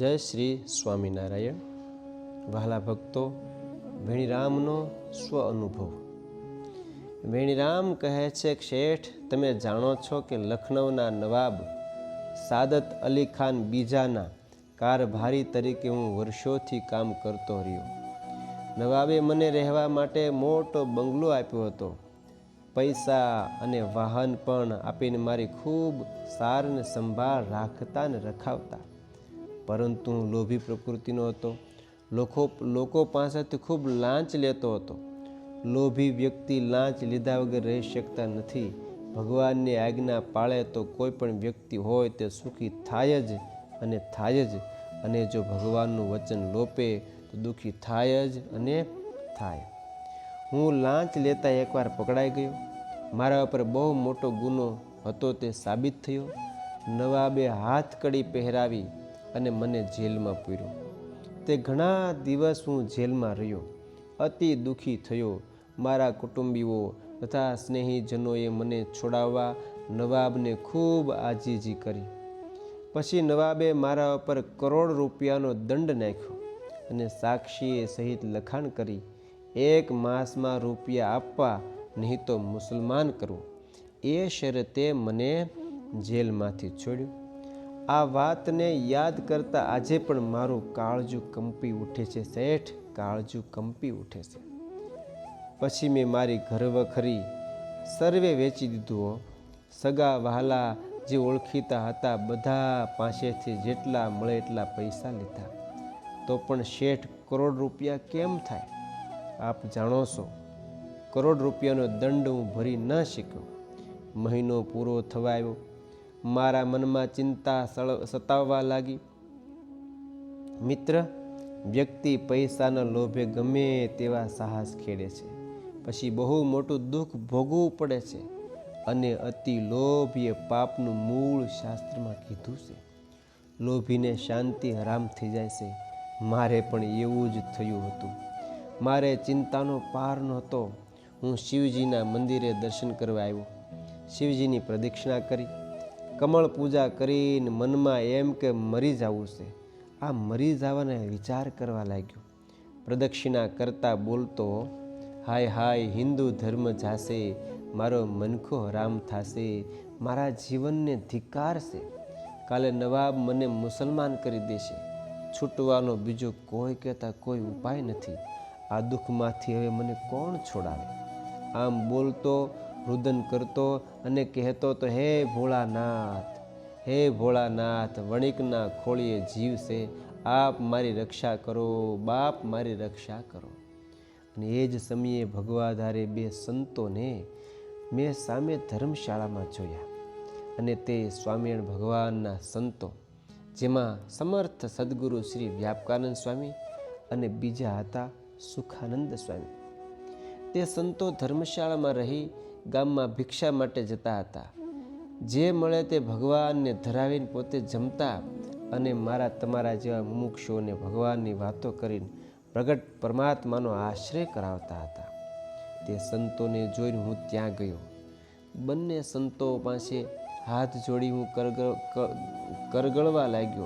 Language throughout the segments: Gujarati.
જય શ્રી સ્વામિનારાયણ. વહાલા ભક્તો, વેણીરામનો સ્વ અનુભવ. વેણીરામ કહે છે શેઠ, તમે જાણો છો કે લખનૌના નવાબ સાદત અલી ખાન બીજાના કારભારી તરીકે હું વર્ષોથી કામ કરતો રહ્યો. નવાબે મને રહેવા માટે મોટો બંગલો આપ્યો હતો. પૈસા અને વાહન પણ આપીને મારી ખૂબ સારને સંભાળ રાખતા ને રખાવતા. પરંતુ હું લોભી પ્રકૃતિનો હતો. લોકો લોકો પાસેથી ખૂબ લાંચ લેતો હતો. લોભી વ્યક્તિ લાંચ લીધા વગર રહી શકતા નથી. ભગવાનની આજ્ઞા પાળે તો કોઈ પણ વ્યક્તિ હોય તે સુખી થાય જ અને થાય જ. અને જો ભગવાનનું વચન લોપે તો દુઃખી થાય જ અને થાય. હું લાંચ લેતા એકવાર પકડાઈ ગયો. મારા ઉપર બહુ મોટો ગુનો હતો તે સાબિત થયો. નવાબે હાથ કડી પહેરાવી અને મને જેલમાં પૂર્યો. તે ઘણા દિવસ હું જેલમાં રહ્યો. અતિ દુઃખી થયો. મારા કુટુંબીઓ તથા સ્નેહીજનોએ મને છોડાવવા નવાબને ખૂબ આજીજી કરી. પછી નવાબે મારા ઉપર કરોડ રૂપિયાનો દંડ નાખ્યો અને સાક્ષીએ સહિત લખાણ કરી, એક માસમાં રૂપિયા આપવા નહીં તો મુસલમાન કરવું એ શરતે મને જેલમાંથી છોડ્યું. આ વાતને યાદ કરતાં આજે પણ મારું કાળજું કંપી ઉઠે છે શેઠ, કાળજું કંપી ઉઠે છે. પછી મેં મારી ઘરવખરી સર્વે વેચી દીધું સગા વહાલા જે ઓળખીતા હતા બધા પાસેથી જેટલા મળે એટલા પૈસા લીધા. તો પણ શેઠ, કરોડ રૂપિયા કેમ થાય? આપ જાણો છો. કરોડ રૂપિયાનો દંડ હું ભરી ન શક્યો. મહિનો પૂરો થવા આવ્યો મારા મનમાં ચિંતા સતાવવા લાગી. મિત્ર, વ્યક્તિ પૈસાના લોભે ગમે તેવા સાહસ ખેડે છે. પછી બહુ મોટું દુઃખ ભોગવવું પડે છે અને અતિ લોભ પાપનું મૂળ શાસ્ત્રમાં કીધું છે. લોભીને શાંતિ હરામ થઈ જાય છે. મારે પણ એવું જ થયું હતું. મારે ચિંતાનો પાર નહોતો. હું શિવજીના મંદિરે દર્શન કરવા આવ્યો. શિવજીની પ્રદક્ષિણા કરી. કમળ પૂજા કરીને મનમાં એમ કે મરી જવું છે. આ મરી જવાને વિચાર કરવા લાગ્યો. પ્રદક્ષિણા કરતા બોલતો, હાય હાય, હિન્દુ ધર્મ જાશે. મારો મનખો હરામ થશે. મારા જીવનને ધિક્કારશે કાલે નવાબ મને મુસલમાન કરી દેશે. છૂટવાનો બીજો કોઈ કહેતા કોઈ ઉપાય નથી. આ દુઃખમાંથી હવે મને કોણ છોડાવે? આમ બોલતો રુદન કરતો અને કહેતો તો, હે ભોળાનાથ હે ભોળાનાથ, વણિકના ખોળીએ જીવ છે આપ મારી રક્ષા કરો, બાપ મારી રક્ષા કરો. અને એ જ સમયે ભગવાધારે બે સંતોને મેં સામે ધર્મશાળામાં જોયા. અને તે સ્વામિનારાયણ ભગવાનના સંતો, જેમાં સમર્થ સદગુરુ શ્રી વ્યાપકાનંદ સ્વામી અને બીજા હતા સુખાનંદ સ્વામી. તે સંતો ધર્મશાળામાં રહી ગામમાં ભિક્ષા માટે જતા હતા. જે મળે તે ભગવાનને ધરાવીને પોતે જમતા અને મારા તમારા જેવા મુમુક્ષુઓને ભગવાનની વાતો કરીને પ્રગટ પરમાત્માનો આશ્રય કરાવતા હતા. તે સંતોને જોઈને હું ત્યાં ગયો. બંને સંતો પાસે હાથ જોડી હું કરગળ કરગળવા લાગ્યો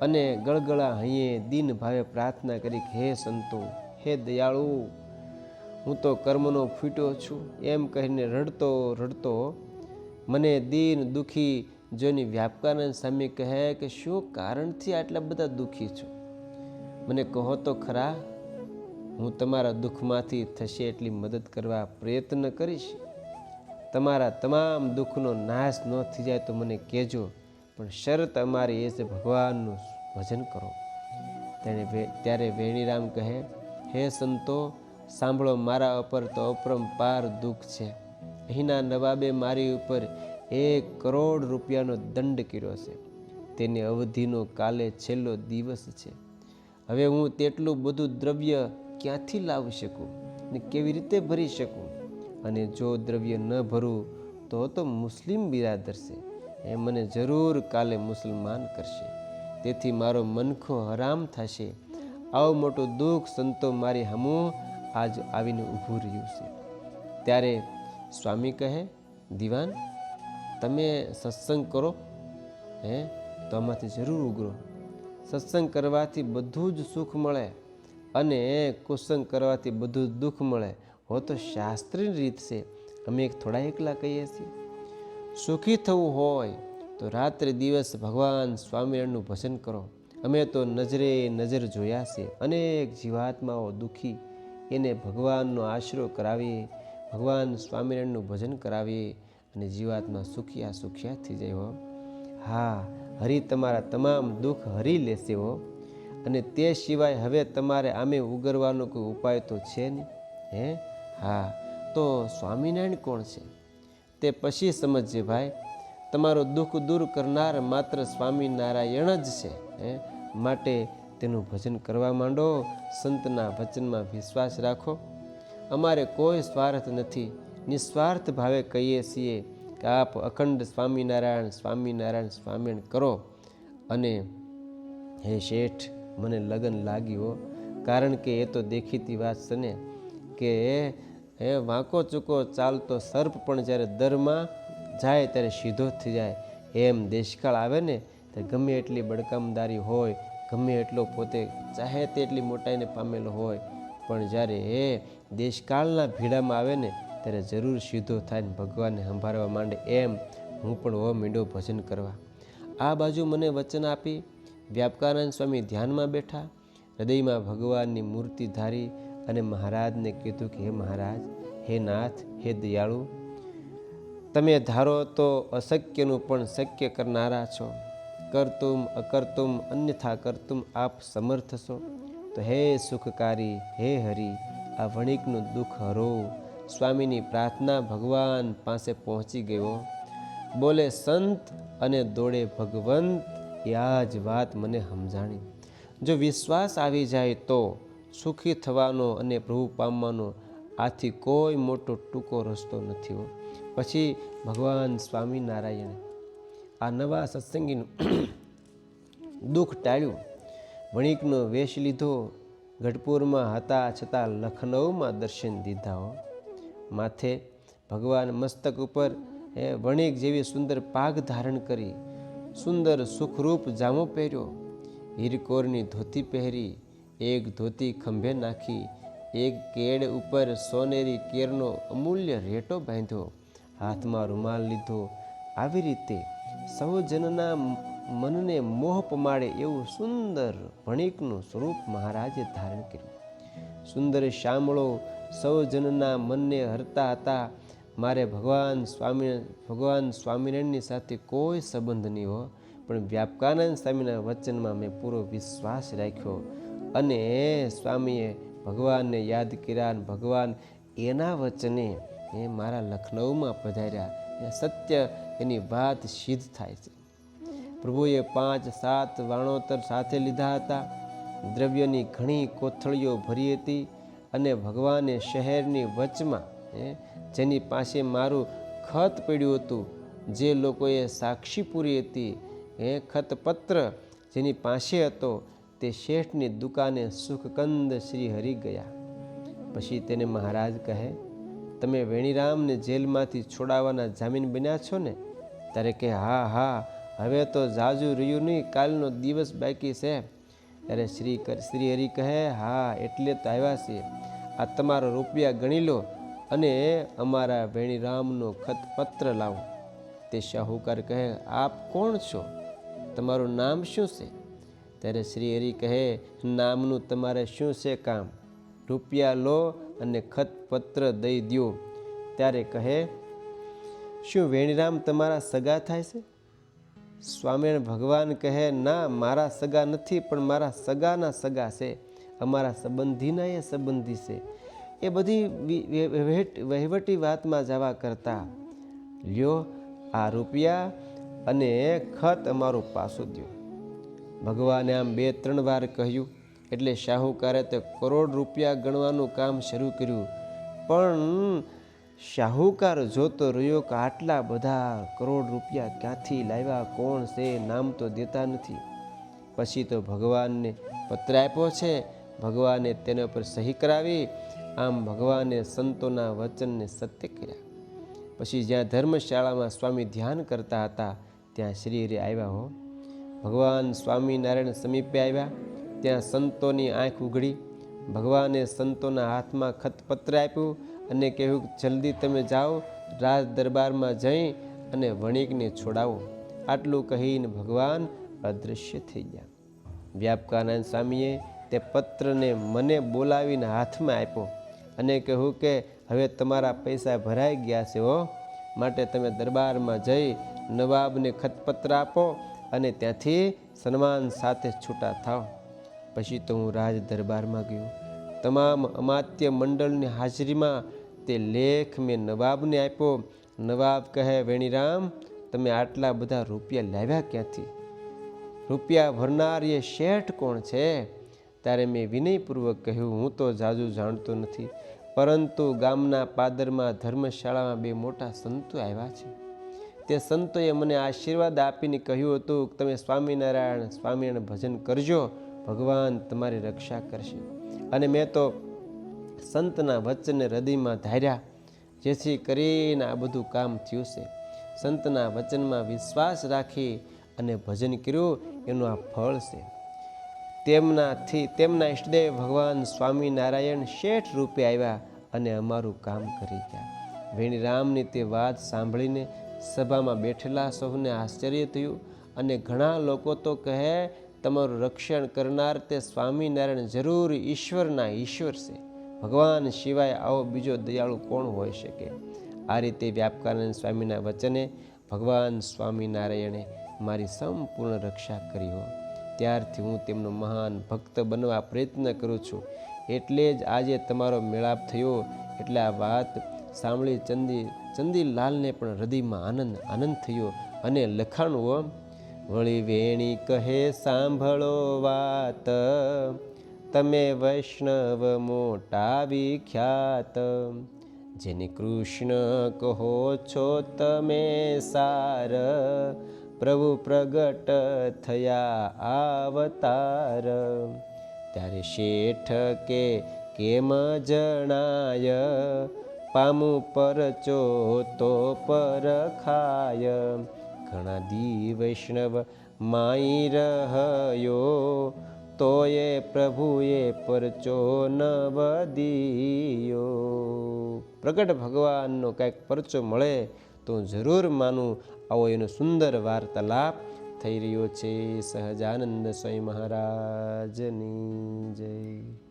અને ગળગળા હૈયે દિન ભાવે પ્રાર્થના કરી કે, હે સંતો, હે દયાળુ હું તો કર્મનો ફૂટ્યો છું. એમ કહીને રડતો રડતો મને દિન દુઃખી જોની વ્યાપકાનંદ સામે કહે કે શું કારણથી આટલા બધા દુઃખી છો? મને કહો તો ખરા, હું તમારા દુઃખમાંથી થશે એટલી મદદ કરવા પ્રયત્ન કરીશ. તમારા તમામ દુઃખનો નાશ ન થઈ જાય તો મને કહેજો, પણ શરત અમારી એ છે ભગવાનનું ભજન કરો. તેણે ત્યારે વેણીરામ કહે, હે સંતો સાંભળો, મારા ઉપર તો અપરંપાર દુઃખ છે. અહીંના નવાબે મારી ઉપર એક કરોડ રૂપિયાનો દંડ કર્યો છે. તેની અવધિનો કાલે છેલ્લો દિવસ છે. હવે હું તેટલું બધું દ્રવ્ય ક્યાંથી લાવી શકું ને કેવી રીતે ભરી શકું? અને જો દ્રવ્ય ન ભરું, તો તો મુસ્લિમ બિરાદર છે. એ મને જરૂર કાલે મુસલમાન કરશે. તેથી મારો મનખો હરામ થશે. આવું મોટું દુઃખ સંતો મારી હમું આજ આવીને ઊભું રહ્યું છે. ત્યારે સ્વામી કહે, દિવાન, તમે સત્સંગ કરો, હે? તો આમાંથી જરૂર ઉગરો. સત્સંગ કરવાથી બધું જ સુખ મળે અને કુસંગ કરવાથી બધું જ દુઃખ મળે. હો તો શાસ્ત્રીય રીત છે. અમે એક થોડા એકલા કહીએ છીએ. સુખી થવું હોય તો રાત્રે દિવસ ભગવાન સ્વામિનારાયણનું ભજન કરો. અમે તો નજરે નજર જોયા છે અનેક જીવાત્માઓ દુઃખી એને ભગવાનનો આશરો કરાવીએ ભગવાન સ્વામિનારાયણનું ભજન કરાવીએ અને જીવાત્મા સુખિયા સુખિયા થઈ જાય હો. હા, હરી તમારા તમામ દુઃખ હરી લેશે હો. અને તે સિવાય હવે તમારે આમે ઉગરવાનો કોઈ ઉપાય તો છે નહીં હે? હા, તો સ્વામિનારાયણ કોણ છે? તે પછી સમજજે ભાઈ, તમારો દુઃખ દૂર કરનાર માત્ર સ્વામિનારાયણ જ છે, હે? માટે તેનું ભજન કરવા માંડો, સંતના વચનમાં વિશ્વાસ રાખો. અમારે કોઈ સ્વાર્થ નથી. નિસ્વાર્થ ભાવે કહીએ છીએ કે આપ અખંડ સ્વામિનારાયણ સ્વામિનારાયણ સ્વામિણ કરો. અને હે શેઠ, મને લગન લાગ્યો, કારણ કે એ તો દેખીતી વાત છે ને, કે હે વાંકો ચૂકો ચાલતો સર્પ પણ જ્યારે દરમાં જાય ત્યારે સીધો થઈ જાય. એમ દેશકાળ આવે ને ત્યારે ગમે એટલી બડકામદારી હોય ગમે એટલો પોતે ચાહે તેટલી મોટાઈને પામેલો હોય, પણ જ્યારે એ દેશકાળના ભીડામાં આવે ને, ત્યારે જરૂર સીધો થાય ને ભગવાનને સંભાળવા માંડે એમ હું પણ હો મીંડો ભજન કરવા. આ બાજુ મને વચન આપી વ્યાપકાનંદ સ્વામી ધ્યાનમાં બેઠા, હૃદયમાં ભગવાનની મૂર્તિ ધારી અને મહારાજને કીધું કે, હે મહારાજ, હે નાથ, હે દયાળુ, તમે ધારો તો અશક્યનું પણ શક્ય કરનારા છો. કરતુમ, અકર્તુમ, અન્યથા કરતુમ આપ સમર્થ છો? તો હે સુખકારી, હે હરિ, આ વણિકનું દુઃખ હરો. સ્વામીની પ્રાર્થના ભગવાન પાસે પહોંચી ગયો. બોલે, સંત અને દોડે, ભગવંત એ આ જ વાત મને સમજાણી. જો વિશ્વાસ આવી જાય તો સુખી થવાનો અને પ્રભુ પામવાનો આથી કોઈ મોટો ટૂંકો રસ્તો નથી હો. પછી ભગવાન સ્વામિનારાયણે આ નવા સત્સંગીનું દુઃખ ટાળ્યું. વણિકનો વેશ લીધો. ગઢપુરમાં હતા છતાં લખનૌમાં દર્શન દીધા હો. માથે ભગવાન મસ્તક ઉપર એ વણિક જેવી સુંદર પાગ ધારણ કરી. સુંદર સુખરૂપ જામો પહેર્યો. હીરકોરની ધોતી પહેરી, એક ધોતી ખંભે નાખી. એક કેડ ઉપર સોનેરી કેરનો અમૂલ્ય રેટો બાંધ્યો. હાથમાં રૂમાલ લીધો. આવી રીતે સૌ જનના મનને મોહ પમાડે એવું સુંદર ભણિકનું સ્વરૂપ મહારાજે ધારણ કર્યું. સુંદર શામળો સૌજનના મનને હરતા હતા. મારે ભગવાન સ્વામી, ભગવાન સ્વામિનારાયણની સાથે કોઈ સંબંધ નહીં હો, પણ વ્યાપકાનંદ સ્વામીના વચનમાં મેં પૂરો વિશ્વાસ રાખ્યો અને સ્વામીએ ભગવાનને યાદ કર્યા ભગવાન એના વચને એ મારા લખનૌમાં પધાર્યા. સત્ય એની વાત સિદ્ધ થાય છે. પ્રભુએ પાંચ, સાત વાણોતર સાથે લીધા હતા. દ્રવ્યની ઘણી કોથળીઓ ભરી હતી અને ભગવાને શહેરની વચમાં જેની પાસે મારું ખત પડ્યું હતું, જે લોકોએ સાક્ષી પૂરી હતી એ ખતપત્ર જેની પાસે હતો, તે શેઠની દુકાને સુખકંદ શ્રી હરી ગયા. પછી તેને મહારાજ કહે, તમે વેણીરામને જેલમાંથી છોડાવવાના જામીન બન્યા છો ને? ત્યારે કે, હા હા, હવે તો જાજુ રહ્યું નહીં, કાલનો દિવસ બાકી છે. ત્યારે શ્રી શ્રી હરિ કહે, હા, એટલે તો આવ્યા છીએ આ તમારો રૂપિયા ગણી લો અને અમારા વેણીરામનો ખતપત્ર લાવો. તે શાહુકાર કહે, આપ કોણ છો? તમારું નામ શું છે? ત્યારે શ્રી હરિ કહે, નામનું તમારે શું છે કામ? રૂપિયા લો અને ખત પત્ર દઈ દો ત્યારે કહે શું વેણીરામ તમારા સગા થાય છે? સ્વામિનારાયણ ભગવાન કહે, ના, મારા સગા નથી, પણ મારા સગાના સગા છે. અમારા સંબંધીના એ સંબંધી છે. એ બધી વહીવટી વાતમાં જવા કરતા. લ્યો, આ રૂપિયા અને ખત અમારું પાછું દો ભગવાને આમ બે, ત્રણ વાર કહ્યું. એટલે શાહુકારે તે કરોડ રૂપિયા ગણવાનું કામ શરૂ કર્યું. પણ શાહુકાર જોતો રહ્યો કે આટલા બધા કરોડ રૂપિયા ક્યાંથી લાવ્યા, કોણ છે, નામ તો દેતા નથી. પછી તો ભગવાનને પત્ર આપ્યો છે, ભગવાને તેના પર સહી કરાવી, આમ ભગવાને સંતોના વચનને સત્ય કર્યા. પછી જ્યાં ધર્મશાળામાં સ્વામી ધ્યાન કરતા હતા, ત્યાં શ્રી આવ્યા હો. ભગવાન સ્વામિનારાયણ સમીપે આવ્યા, ત્યાં સંતોની આંખ ઉઘડી. ભગવાને સંતોના હાથમાં ખતપત્ર આપ્યું અને કહ્યું, જલ્દી તમે જાઓ, રાજ દરબારમાં જઈ અને વણિકને છોડાવો. આટલું કહીને ભગવાન અદૃશ્ય થઈ ગયા. વ્યાપકાનંદ સ્વામીએ તે પત્રને મને બોલાવીને હાથમાં આપ્યો અને કહ્યું કે, હવે તમારા પૈસા ભરાઈ ગયા છે હો. માટે તમે દરબારમાં જઈ નવાબને ખતપત્ર આપો અને ત્યાંથી સન્માન સાથે છૂટા થાવ પછી તો હું રાજ દરબારમાં ગયો. તમામ અમાત્ય મંડળની હાજરીમાં તે લેખ મેં નવાબને આપ્યો. નવાબ કહે, વેણીરામ, તમે આટલા બધા રૂપિયા લાવ્યા ક્યાંથી? રૂપિયા ભરનાર એ શેઠ કોણ છે? ત્યારે મેં વિનયપૂર્વક કહ્યું, હું તો જાજુ જાણતો નથી. પરંતુ ગામના પાદરમાં ધર્મશાળામાં બે મોટા સંતો આવ્યા છે. તે સંતોએ મને આશીર્વાદ આપીને કહ્યું હતું કે તમે સ્વામિનારાયણ સ્વામિનારાયણ ભજન કરજો. ભગવાન તમારી રક્ષા કરશે. અને મેં તો સંતના વચનને હૃદયમાં ધાર્યા, જેથી કરીને આ બધું કામ થયું છે. સંતના વચનમાં વિશ્વાસ રાખી અને ભજન કર્યું, એનું આ ફળ છે. તેમનાથી, તેમના ઈષ્ટદેવ ભગવાન સ્વામિનારાયણ શેઠ રૂપે આવ્યા અને અમારું કામ કરી ગયા. વેણીરામની તે વાત સાંભળીને સભામાં બેઠેલા સૌને આશ્ચર્ય થયું અને ઘણા લોકો તો કહે, તમારું રક્ષણ કરનાર તે સ્વામિનારાયણ જરૂર ઈશ્વરના ઈશ્વર છે. ભગવાન સિવાય આવો બીજો દયાળુ કોણ હોઈ શકે? આ રીતે વ્યાપકાનંદ સ્વામીના વચને ભગવાન સ્વામિનારાયણે મારી સંપૂર્ણ રક્ષા કરી હો. ત્યારથી હું તેમનો મહાન ભક્ત બનવા પ્રયત્ન કરું છું. એટલે જ આજે તમારો મેળાપ થયો. એટલે આ વાત સાંભળી ચંદી, ચંદીલાલને પણ હૃદયમાં આનંદ આનંદ થયો અને લખાણું, વળી વેણી કહે સાંભળો વાત. તમે વૈષ્ણવ મોટા વિખ્યાત. જેને કૃષ્ણ કહો છો તમે સાર. પ્રભુ પ્રગટ થયા આવતાર ત્યારે શેઠ કે કેમ જણાય? પામું પરચો તો પરખાય ઘણા દી વૈષ્ણવ માઈ રહ્યો. તોય પ્રભુએ પરચો ન વદિયો. પ્રગટ ભગવાનનો કંઈક પરચો મળે તો હું જરૂર માનું આવો એનો સુંદર વાર્તાલાપ થઈ રહ્યો છે. સહજાનંદ સ્વામી મહારાજની જય.